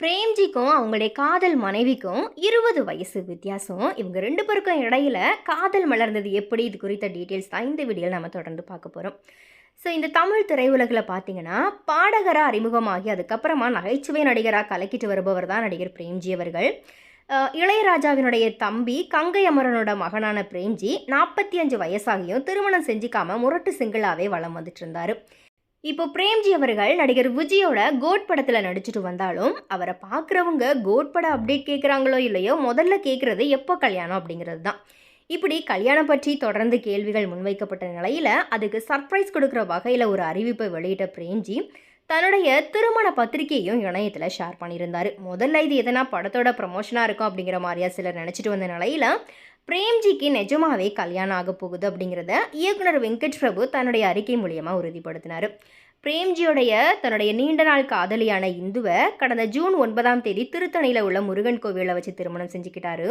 பிரேம்ஜிக்கும் அவங்களுடைய காதல் மனைவிக்கும் இருபது வயசு வித்தியாசம். இவங்க ரெண்டு பேருக்கும் இடையில காதல் மலர்ந்தது எப்படி? இது குறித்த டீட்டெயில்ஸ் தான் இந்த வீடியோவில் நம்ம தொடர்ந்து பார்க்க போகிறோம் ஸோ இந்த தமிழ் திரையுலகில் பார்த்தீங்கன்னா பாடகராக அறிமுகமாகி அதுக்கப்புறமா நகைச்சுவை நடிகராக கலக்கிட்டு வருபவர் தான் நடிகர் பிரேம்ஜி அவர்கள். இளையராஜாவினுடைய தம்பி கங்கை அமரனோட மகனான பிரேம்ஜி நாற்பத்தி அஞ்சு வயசாகியும் திருமணம் செஞ்சுக்காம முரட்டு சிங்கிளாகவே வளம் வந்துட்டு இருந்தார். இப்போ பிரேம்ஜி அவர்கள் நடிகர் விஜயோட கோட் படத்தில் நடிச்சிட்டு வந்தாலும் அவரை பார்க்குறவங்க கோட் பட அப்டேட் கேட்குறாங்களோ இல்லையோ முதல்ல கேட்குறது எப்போ கல்யாணம் அப்படிங்கிறது தான் இப்படி கல்யாணம் பற்றி தொடர்ந்து கேள்விகள் முன்வைக்கப்பட்ட நிலையில் அதுக்கு சர்ப்ரைஸ் கொடுக்குற வகையில் ஒரு அறிவிப்பை வெளியிட்ட பிரேம்ஜி தன்னுடைய திருமண பத்திரிக்கையும் இணையத்தில் ஷேர் பண்ணியிருந்தார். முதல்ல இது எதனா படத்தோட ப்ரமோஷனாக இருக்கும் அப்படிங்கிற மாதிரியா சிலர் நினச்சிட்டு வந்த நிலையில் பிரேம்ஜிக்கு நிஜமாவே கல்யாணம் ஆக போகுது அப்படிங்கிறத இயக்குனர் வெங்கட் பிரபு தன்னுடைய அறிக்கை மூலியமாக உறுதிப்படுத்தினார். பிரேம்ஜியோடைய தன்னுடைய நீண்ட நாள் காதலியான இந்துவை கடந்த ஜூன் ஒன்பதாம் தேதி திருத்தணியில் உள்ள முருகன் கோவிலில் வச்சு திருமணம் செஞ்சுக்கிட்டாரு.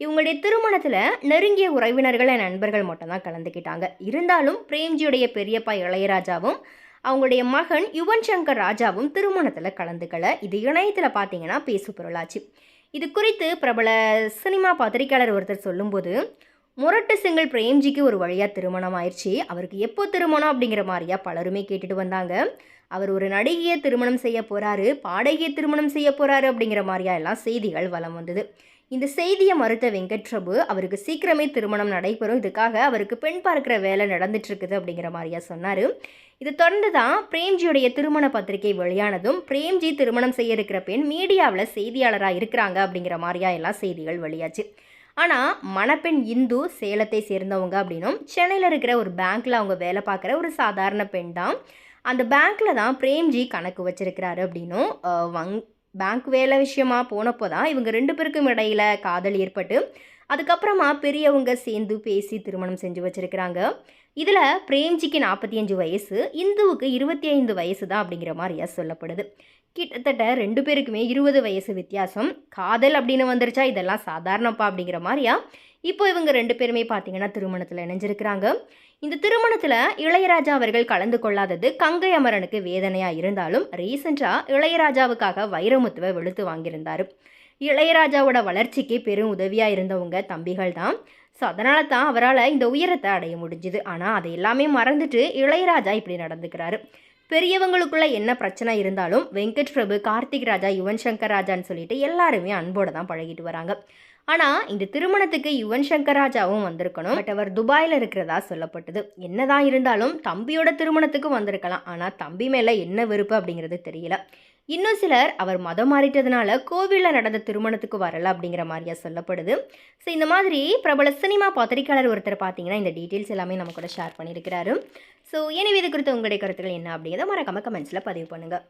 இவங்களுடைய திருமணத்தில் நெருங்கிய உறவினர்கள் நண்பர்கள் மட்டும்தான் கலந்துக்கிட்டாங்க. இருந்தாலும் பிரேம்ஜியுடைய பெரியப்பா இளையராஜாவும் அவங்களுடைய மகன் யுவன் சங்கர் ராஜாவும் திருமணத்தில் கலந்துக்கல. இது இணையத்தில் பார்த்தீங்கன்னா பேசு பொருளாச்சு இது குறித்து பிரபல சினிமா பத்திரிக்கையாளர் ஒருத்தர் சொல்லும்போது முரட்டு சிங்கிள் பிரேம்ஜிக்கு ஒரு வழியாக திருமணம் ஆயிடுச்சு. அவருக்கு எப்போ திருமணம்? அப்படிங்கிற மாதிரியா பலருமே கேட்டுட்டு வந்தாங்க. அவர் ஒரு நடிகையை திருமணம் செய்ய போகிறாரு பாடகியை திருமணம் செய்ய போகிறாரு அப்படிங்கிற மாதிரியா எல்லாம் செய்திகள் வலம் வந்தது. இந்த செய்தியை மறுத்த வெங்கட்பிரபு அவருக்கு சீக்கிரமே திருமணம் நடைபெறும் இதுக்காக அவருக்கு பெண் பார்க்குற வேலை நடந்துட்டுருக்குது அப்படிங்கிற மாதிரியா சொன்னார். இது தொடர்ந்து தான் பிரேம்ஜியுடைய திருமண பத்திரிகை வெளியானதும் பிரேம்ஜி திருமணம் செய்ய இருக்கிற பெண் மீடியாவில் செய்தியாளராக இருக்கிறாங்க அப்படிங்கிற மாதிரியா எல்லாம் செய்திகள் வெளியாச்சு. ஆனால் மணப்பெண் இந்து சேலத்தை சேர்ந்தவங்க அப்படின்னும் சென்னையில் இருக்கிற ஒரு பேங்க்கில் அவங்க வேலை பார்க்குற ஒரு சாதாரண பெண் தான். அந்த பேங்க்கில் தான் பிரேம்ஜி கணக்கு வச்சிருக்கிறாரு அப்படின்னும் வங் பேங்க் வேலை விஷயமா போனப்போ தான் இவங்க ரெண்டு பேருக்கும் இடையில காதல் ஏற்பட்டு அதுக்கப்புறமா பெரியவங்க சேர்ந்து பேசி திருமணம் செஞ்சு வச்சுருக்கிறாங்க. இதில் பிரேம்ஜிக்கு நாற்பத்தி அஞ்சு வயசு இந்துவுக்கு இருபத்தி ஐந்து வயசு தான் அப்படிங்கிற மாதிரியா சொல்லப்படுது. கிட்டத்தட்ட ரெண்டு பேருக்குமே இருபது வயசு வித்தியாசம். காதல் அப்படின்னு வந்துருச்சா இதெல்லாம் சாதாரணப்பா அப்படிங்கிற மாதிரியா இப்போ இவங்க ரெண்டு பேருமே பார்த்தீங்கன்னா திருமணத்தில் இணைஞ்சிருக்கிறாங்க. இந்த திருமணத்தில் இளையராஜா அவர்கள் கலந்து கொள்ளாதது கங்கை அமரனுக்கு வேதனையாக இருந்தாலும் ரீசெண்டாக இளையராஜாவுக்காக வைரமுத்துவை வெளுத்து வாங்கியிருந்தார். இளையராஜாவோட வளர்ச்சிக்கு பெரும் உதவியாக இருந்தவங்க தம்பிகள் தான் ஸோ அதனால தான் அவரால் இந்த உயரத்தை அடைய முடிஞ்சுது. ஆனால் அதை எல்லாமே மறந்துட்டு இளையராஜா இப்படி நடந்துக்கிறாரு. பெரியவங்களுக்குள்ள என்ன பிரச்சனை இருந்தாலும் வெங்கட் பிரபு கார்த்திக் ராஜா யுவன் சங்கர் ராஜான்னு சொல்லிட்டு எல்லாருமே அன்போடு தான் பழகிட்டு வராங்க. ஆனால் இந்த திருமணத்துக்கு யுவன் சங்கர் ராஜாவும் வந்திருக்கணும். பட் அவர் துபாயில் இருக்கிறதா சொல்லப்பட்டது. என்னதான் இருந்தாலும் தம்பியோட திருமணத்துக்கு வந்திருக்கலாம். ஆனால் தம்பி மேலே என்ன வெறுப்பு அப்படிங்கிறது தெரியல. இன்னும் சிலர் அவர் மதம் மாறிட்டதுனால கோவிலில் நடந்த திருமணத்துக்கு வரல அப்படிங்கிற மாதிரியா சொல்லப்படுது. ஸோ இந்த மாதிரி பிரபல சினிமா பத்திரிக்கையாளர் ஒருத்தர் பார்த்தீங்கன்னா இந்த டீட்டெயில்ஸ் எல்லாமே நம்ம கூட ஷேர் பண்ணியிருக்கிறாரு. ஸோ எனவே இது குறித்து உங்களுடைய கருத்துக்கள் என்ன அப்படிங்கிறத மறக்காம கமெண்ட்ஸில் பதிவு பண்ணுங்கள்